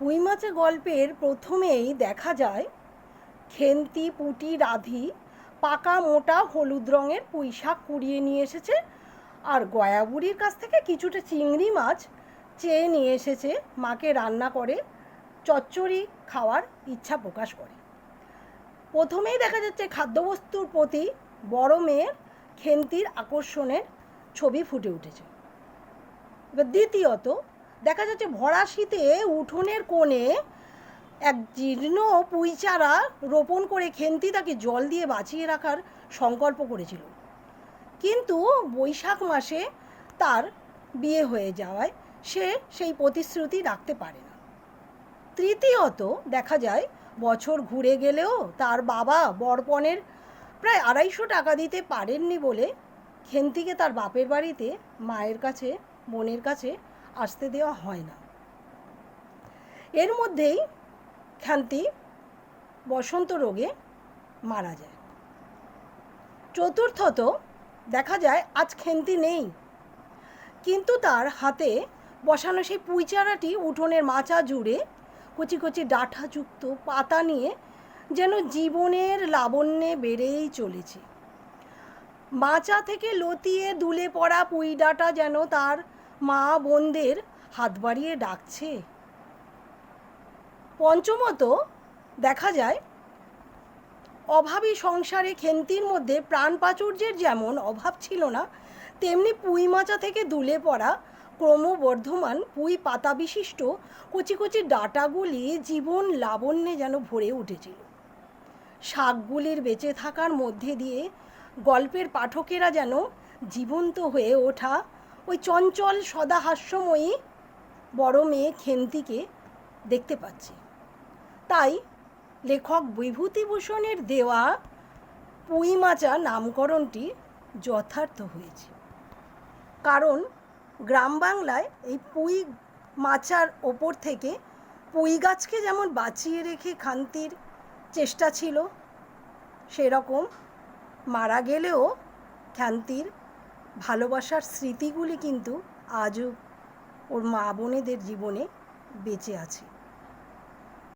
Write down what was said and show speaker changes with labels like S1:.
S1: মাছের গল্পের প্রথমেই দেখা যায় খেন্তি পুটি, রাধি পাকা মোটা হলুদ রঙের পুঁই শাক কুড়িয়ে নিয়ে এসেছে আর গয়া বুড়ির কাছ থেকে কিছুটা চিংড়ি মাছ চেয়ে নিয়ে এসেছে মাকে রান্না করে, চচ্চড়ি খাওয়ার ইচ্ছা প্রকাশ করে। প্রথমেই দেখা যাচ্ছে খাদ্যবস্তুর প্রতি বড় মেয়ের খেন্তির আকর্ষণের ছবি ফুটে উঠেছে। এবার দ্বিতীয়ত দেখা যাচ্ছে ভরা শীতে উঠোনের কোণে এক জীর্ণ পুঁই চারা রোপণ করে খেন্তি তাকে জল দিয়ে বাঁচিয়ে রাখার সংকল্প করেছিল। কিন্তু বৈশাখ মাসে তার বিয়ে হয়ে যাওয়ায় সে সেই প্রতিশ্রুতি রাখতে পারে না। তৃতীয়ত দেখা যায়, বছর ঘুরে গেলেও তার বাবা বরপণের প্রায় আড়াইশো টাকা দিতে পারেননি বলে খেন্তিকে তার বাপের বাড়িতে, মায়ের কাছে, বোনের কাছে আসতে দেওয়া হয় না। এর মধ্যেই খান্তি বসন্ত রোগে মারা যায়। চতুর্থত দেখা যায়, আজ খেন্তি নেই। কিন্তু তার হাতে বসানো সেই পুঁই চারাটি উঠোনের মাচা জুড়ে কচি কচি ডাঁটাযুক্ত পাতা নিয়ে যেন জীবনের লাবণ্যে বেড়েই চলেছে। মাচা থেকে লতিয়ে দুলে পড়া পুঁই ডাঁটা যেন তার মা বোনদের হাত বাড়িয়ে ডাকছে। পঞ্চমত, দেখা যায়, অভাবী সংসারে খেন্তির মধ্যে প্রাণ প্রাচুর্যের যেমন অভাব ছিল না, তেমনি পুঁই মাচা থেকে দুলে পড়া ক্রমবর্ধমান পুঁই পাতা বিশিষ্ট কচি কচি ডাঁটাগুলি জীবন লাবণ্যে যেন ভরে উঠেছিল। শাকগুলির বেঁচে থাকার মধ্যে দিয়ে গল্পের পাঠকেরা যেন জীবন্ত হয়ে ওঠা ওই চঞ্চল সদা হাস্যময়ী বড় মেয়ে খেন্তিকে দেখতে পাচ্ছি। তাই লেখক বিভূতিভূষণের দেওয়া পুঁই মাচা নামকরণটি যথার্থ হয়েছে। কারণ গ্রাম বাংলায় এই পুঁই মাচার ওপর থেকে পুঁই গাছকে যেমন বাঁচিয়ে রেখে খান্তির চেষ্টা ছিল, সেরকম মারা গেলেও খান্তির ভালোবাসার স্মৃতিগুলি কিন্তু আজও ওর মা বোনেদের জীবনে বেঁচে আছে।